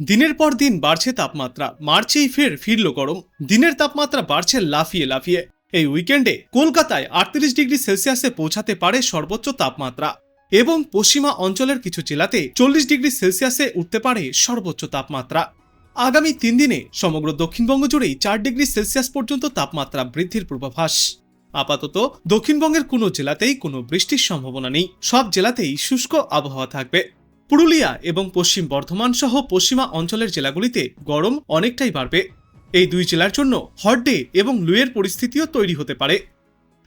দিনের পর দিন বাড়ছে তাপমাত্রা। মার্চেই ফের ফিরল গরম। দিনের তাপমাত্রা বাড়ছে লাফিয়ে লাফিয়ে। এই উইকেন্ডে কলকাতায় আটত্রিশ ডিগ্রি সেলসিয়াসে পৌঁছাতে পারে সর্বোচ্চ তাপমাত্রা এবং পশ্চিমা অঞ্চলের কিছু জেলাতে চল্লিশ ডিগ্রি সেলসিয়াসে উঠতে পারে সর্বোচ্চ তাপমাত্রা। আগামী তিন দিনে সমগ্র দক্ষিণবঙ্গ জুড়েই চার ডিগ্রি সেলসিয়াস পর্যন্ত তাপমাত্রা বৃদ্ধির পূর্বাভাস। আপাতত দক্ষিণবঙ্গের কোনো জেলাতেই কোনো বৃষ্টির সম্ভাবনা নেই। সব জেলাতেই শুষ্ক আবহাওয়া থাকবে। পুরুলিয়া এবং পশ্চিম বর্ধমান সহ পশ্চিমা অঞ্চলের জেলাগুলিতে গরম অনেকটাই বাড়বে। এই দুই জেলার জন্য হট ডে এবং লুয়ের পরিস্থিতিও তৈরি হতে পারে।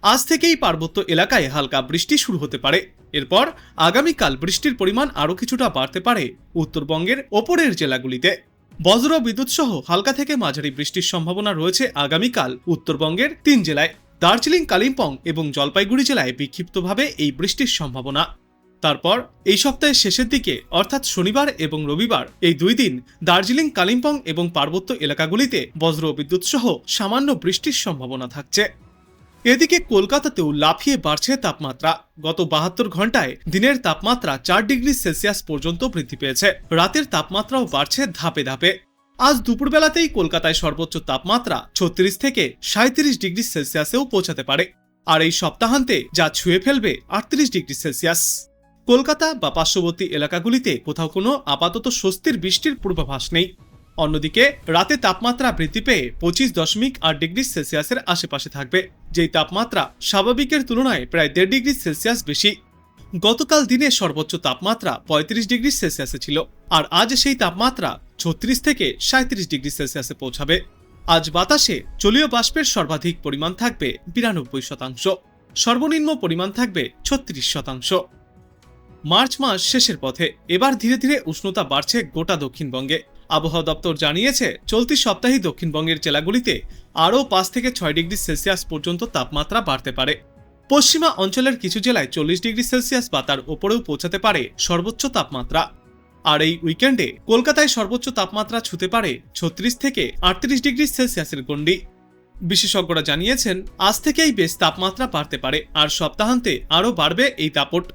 আজ থেকেই পার্বত্য এলাকায় হালকা বৃষ্টি শুরু হতে পারে। এরপর আগামীকাল বৃষ্টির পরিমাণ আরও কিছুটা বাড়তে পারে উত্তরবঙ্গের ওপরের জেলাগুলিতে। বজ্র বিদ্যুৎ সহ হালকা থেকে মাঝারি বৃষ্টির সম্ভাবনা রয়েছে আগামীকাল উত্তরবঙ্গের তিন জেলায়। দার্জিলিং, কালিম্পং এবং জলপাইগুড়ি জেলায় বিক্ষিপ্তভাবে এই বৃষ্টির সম্ভাবনা। তারপর এই সপ্তাহের শেষের দিকে, অর্থাৎ শনিবার এবং রবিবার, এই দুই দিন দার্জিলিং, কালিম্পং এবং পার্বত্য এলাকাগুলিতে বজ্র বিদ্যুৎ সহ সামান্য বৃষ্টির সম্ভাবনা থাকছে। এদিকে কলকাতাতেও লাফিয়ে বাড়ছে তাপমাত্রা। গত বাহাত্তর ঘন্টায় দিনের তাপমাত্রা চার ডিগ্রি সেলসিয়াস পর্যন্ত বৃদ্ধি পেয়েছে। রাতের তাপমাত্রাও বাড়ছে ধাপে ধাপে। আজ দুপুরবেলাতেই কলকাতায় সর্বোচ্চ তাপমাত্রা ছত্রিশ থেকে সাঁত্রিশ ডিগ্রি সেলসিয়াসেও পৌঁছাতে পারে। আর এই সপ্তাহান্তে যা ছুঁয়ে ফেলবে আটত্রিশ ডিগ্রি সেলসিয়াস। কলকাতা বা পার্শ্ববর্তী এলাকাগুলিতে কোথাও কোনো আপাতত স্বস্তির বৃষ্টির পূর্বাভাস নেই। অন্যদিকে, রাতে তাপমাত্রা বৃদ্ধি পেয়ে পঁচিশ দশমিক আট ডিগ্রি সেলসিয়াসের আশেপাশে থাকবে, যেই তাপমাত্রা স্বাভাবিকের তুলনায় প্রায় দেড় ডিগ্রি সেলসিয়াস বেশি। গতকাল দিনে সর্বোচ্চ তাপমাত্রা পঁয়ত্রিশ ডিগ্রি সেলসিয়াসে ছিল, আর আজ সেই তাপমাত্রা ছত্রিশ থেকে সাঁত্রিশ ডিগ্রি সেলসিয়াসে পৌঁছাবে। আজ বাতাসে জলীয় বাষ্পের সর্বাধিক পরিমাণ থাকবে বিরানব্বই শতাংশ। সর্বনিম্ন পরিমাণ থাকবে ছত্রিশ শতাংশ। মার্চ মাস শেষের পথে। এবার ধীরে ধীরে উষ্ণতা বাড়ছে গোটা দক্ষিণবঙ্গে। আবহাওয়া দপ্তর জানিয়েছে, চলতি সপ্তাহে দক্ষিণবঙ্গের জেলাগুলিতে আরও পাঁচ থেকে ছয় ডিগ্রি সেলসিয়াস পর্যন্ত তাপমাত্রা বাড়তে পারে। পশ্চিমা অঞ্চলের কিছু জেলায় চল্লিশ ডিগ্রি সেলসিয়াস বা তার ওপরেও পৌঁছাতে পারে সর্বোচ্চ তাপমাত্রা। আর এই উইকেন্ডে কলকাতায় সর্বোচ্চ তাপমাত্রা ছুতে পারে ছত্রিশ থেকে আটত্রিশ ডিগ্রি সেলসিয়াসের গণ্ডি। বিশেষজ্ঞরা জানিয়েছেন, আজ থেকেই বেশ তাপমাত্রা বাড়তে পারে, আর সপ্তাহান্তে আরও বাড়বে এই দাপট।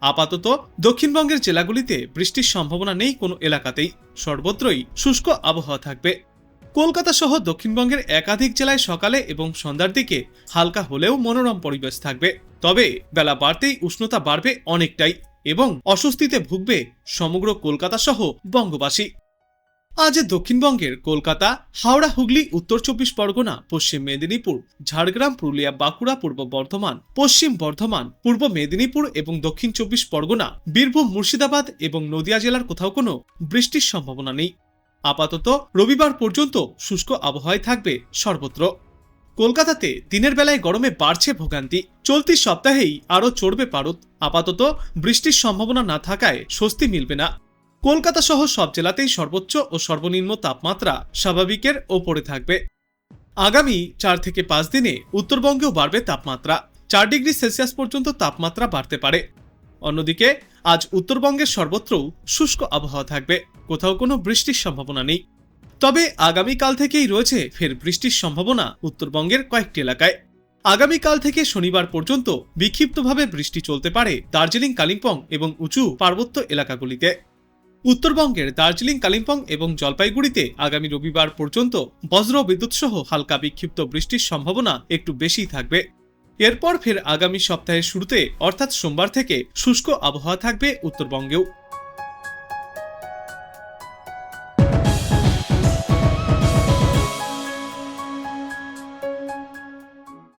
আপাতত দক্ষিণবঙ্গের জেলাগুলিতে বৃষ্টির সম্ভাবনা নেই, কোনো এলাকাতেই। সর্বত্রই শুষ্ক আবহাওয়া থাকবে। কলকাতা সহ দক্ষিণবঙ্গের একাধিক জেলায় সকালে এবং সন্ধ্যার দিকে হালকা হলেও মনোরম পরিবেশ থাকবে। তবে বেলা বাড়তেই উষ্ণতা বাড়বে অনেকটাই এবং অস্বস্তিতে ভুগবে সমগ্র কলকাতা সহ বঙ্গবাসী। আজ দক্ষিণবঙ্গের কলকাতা, হাওড়া, হুগলি, উত্তর চব্বিশ পরগনা, পশ্চিম মেদিনীপুর, ঝাড়গ্রাম, পুরুলিয়া, বাঁকুড়া, পূর্ব বর্ধমান, পশ্চিম বর্ধমান, পূর্ব মেদিনীপুর এবং দক্ষিণ চব্বিশ পরগনা, বীরভূম, মুর্শিদাবাদ এবং নদিয়া জেলার কোথাও কোনো বৃষ্টির সম্ভাবনা নেই। আপাতত রবিবার পর্যন্ত শুষ্ক আবহাওয়ায় থাকবে সর্বত্র। কলকাতাতে দিনের বেলায় গরমে বাড়ছে ভোগান্তি, চলতি সপ্তাহেই আরও চড়বে পারদ। আপাতত বৃষ্টির সম্ভাবনা না থাকায় স্বস্তি মিলবে না। কলকাতা সহ সব জেলাতেই সর্বোচ্চ ও সর্বনিম্ন তাপমাত্রা স্বাভাবিকের ওপরে থাকবে। আগামী চার থেকে পাঁচ দিনে উত্তরবঙ্গেও বাড়বে তাপমাত্রা। চার ডিগ্রি সেলসিয়াস পর্যন্ত তাপমাত্রা বাড়তে পারে। অন্যদিকে, আজ উত্তরবঙ্গের সর্বত্রও শুষ্ক আবহাওয়া থাকবে। কোথাও কোনো বৃষ্টির সম্ভাবনা নেই। তবে আগামীকাল থেকেই রয়েছে ফের বৃষ্টির সম্ভাবনা উত্তরবঙ্গের কয়েকটি এলাকায়। আগামীকাল থেকে শনিবার পর্যন্ত বিক্ষিপ্তভাবে বৃষ্টি চলতে পারে দার্জিলিং, কালিম্পং এবং উঁচু পার্বত্য এলাকাগুলিতে। উত্তরবঙ্গের দার্জিলিং, কালিম্পং এবং জলপাইগুড়িতে আগামী রবিবার পর্যন্ত বজ্র বিদ্যুৎ সহ হালকা বিক্ষিপ্ত বৃষ্টির সম্ভাবনা একটু বেশি থাকবে। এরপর ফের আগামী সপ্তাহের শুরুতে, অর্থাৎ সোমবার থেকে শুষ্ক আবহাওয়া থাকবে উত্তরবঙ্গেও।